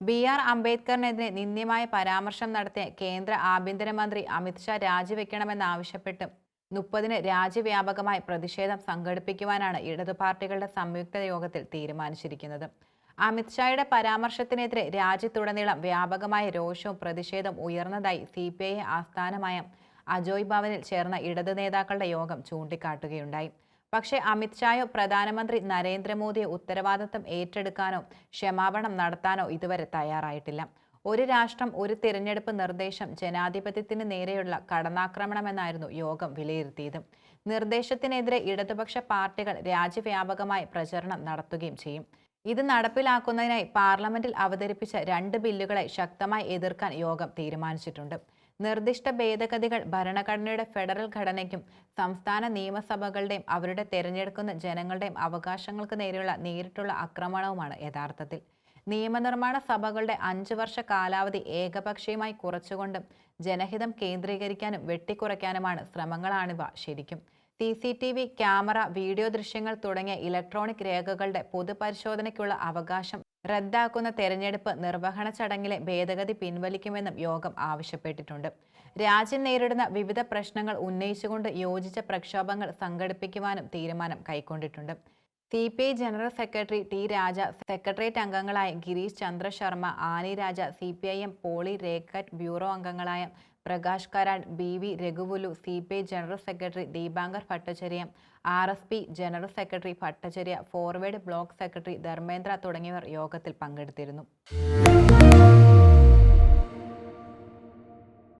B R അംബേദ്കറിനെതിരെ നിന്ദ്യമായ പരാമർശം നടത്തിയ കേന്ദ്ര ആഭ്യന്തരമന്ത്രി അമിത്ഷാ രാജിവെക്കണമെന്നാവശ്യപ്പെട്ട് മുപ്പതിന് രാജ്യവ്യാപകമായി പ്രതിഷേധം സംഘടിപ്പിക്കുവാനാണ് ഇടതു പാർട്ടികളുടെ സംയുക്ത യോഗത്തിൽ തീരുമാനിച്ചിരിക്കുന്നത്. അമിത്ഷായുടെ പരാമർശത്തിനെതിരെ രാജ്യത്തുടനീളം വ്യാപകമായ രോഷവും പ്രതിഷേധവും ഉയർന്നതായി സി പി ഐ ആസ്ഥാനമായ അജോയ് ഭവനിൽ ചേർന്ന ഇടതു നേതാക്കളുടെ യോഗം ചൂണ്ടിക്കാട്ടുകയുണ്ടായി. പക്ഷേ അമിത്ഷായോ പ്രധാനമന്ത്രി നരേന്ദ്രമോദിയോ ഉത്തരവാദിത്തം ഏറ്റെടുക്കാനോ ക്ഷമാപണം നടത്താനോ ഇതുവരെ തയ്യാറായിട്ടില്ല. ഒരു രാഷ്ട്രം ഒരു തിരഞ്ഞെടുപ്പ് നിർദ്ദേശം ജനാധിപത്യത്തിന് നേരെയുള്ള കടന്നാക്രമണമെന്നായിരുന്നു യോഗം വിലയിരുത്തിയത്. നിർദ്ദേശത്തിനെതിരെ ഇടതുപക്ഷ പാർട്ടികൾ രാജ്യവ്യാപകമായി പ്രചരണം നടത്തുകയും ചെയ്യും. ഇത് നടപ്പിലാക്കുന്നതിനായി പാർലമെന്റിൽ അവതരിപ്പിച്ച രണ്ട് ബില്ലുകളെ ശക്തമായി എതിർക്കാൻ യോഗം തീരുമാനിച്ചിട്ടുണ്ട്. നിർദ്ദിഷ്ട ഭേദഗതികൾ ഭരണഘടനയുടെ ഫെഡറൽ ഘടനയ്ക്കും സംസ്ഥാന നിയമസഭകളുടെയും അവരുടെ തിരഞ്ഞെടുക്കുന്ന ജനങ്ങളുടെയും അവകാശങ്ങൾക്ക് നേരെയുള്ള നേരിട്ടുള്ള ആക്രമണവുമാണ് യഥാർത്ഥത്തിൽ. നിയമനിർമ്മാണ സഭകളുടെ അഞ്ച് വർഷ കാലാവധി ഏകപക്ഷീയമായി കുറച്ചുകൊണ്ടും ജനഹിതം കേന്ദ്രീകരിക്കാനും വെട്ടിക്കുറയ്ക്കാനുമാണ് ശ്രമങ്ങളാണിവ ശരിക്കും. C C T V camera video ദൃശ്യങ്ങൾ തുടങ്ങിയ ഇലക്ട്രോണിക് രേഖകളുടെ പൊതുപരിശോധനയ്ക്കുള്ള അവകാശം റദ്ദാക്കുന്ന തെരഞ്ഞെടുപ്പ് നിർവഹണ ചടങ്ങിലെ ഭേദഗതി പിൻവലിക്കുമെന്നും യോഗം ആവശ്യപ്പെട്ടിട്ടുണ്ട്. രാജ്യം നേരിടുന്ന വിവിധ പ്രശ്നങ്ങൾ ഉന്നയിച്ചുകൊണ്ട് യോജിച്ച പ്രക്ഷോഭങ്ങൾ സംഘടിപ്പിക്കുവാനും തീരുമാനം കൈക്കൊണ്ടിട്ടുണ്ട്. C P I general secretary T Raja secretariat അംഗങ്ങളായ Girish Chandra Sharma Annie Raja C P I M polit രേഖറ്റ് bureau അംഗങ്ങളായ Prakash Karat B V രഘുവുലു C P I general secretary Dipankar Bhattacharya R S P general secretary Bhattacharya forward bloc secretary Dharmendra തുടങ്ങിയവർ യോഗത്തിൽ പങ്കെടുത്തിരുന്നു.